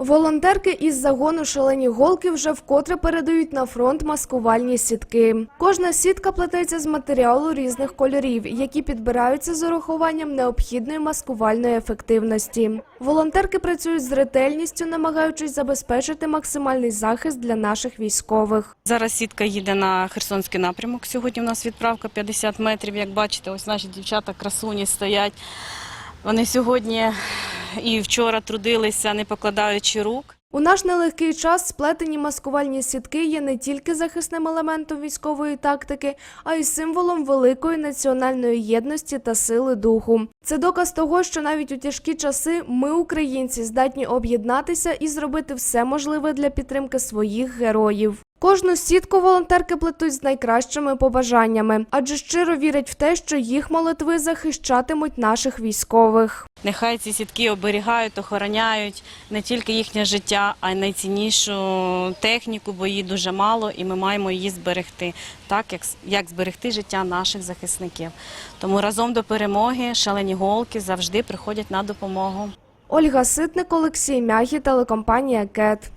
Волонтерки із загону шалені голки вже вкотре передають на фронт маскувальні сітки. Кожна сітка плететься з матеріалу різних кольорів, які підбираються з урахуванням необхідної маскувальної ефективності. Волонтерки працюють з ретельністю, намагаючись забезпечити максимальний захист для наших військових. Зараз сітка їде на Херсонський напрямок. Сьогодні у нас відправка 50 метрів. Як бачите, ось наші дівчата красуні стоять. Вони сьогодні і вчора трудилися, не покладаючи рук. У наш нелегкий час сплетені маскувальні сітки є не тільки захисним елементом військової тактики, а й символом великої національної єдності та сили духу. Це доказ того, що навіть у тяжкі часи ми, українці, здатні об'єднатися і зробити все можливе для підтримки своїх героїв. Кожну сітку волонтерки плетуть з найкращими побажаннями, адже щиро вірять в те, що їх молитви захищатимуть наших військових. Нехай ці сітки оберігають, охороняють не тільки їхнє життя, а й найціннішу техніку, бо її дуже мало, і ми маємо її зберегти, так як, як зберегти життя наших захисників. Тому разом до перемоги шалені голки завжди приходять на допомогу. Ольга Ситник, Олексій Мягі, телекомпанія КЕТ.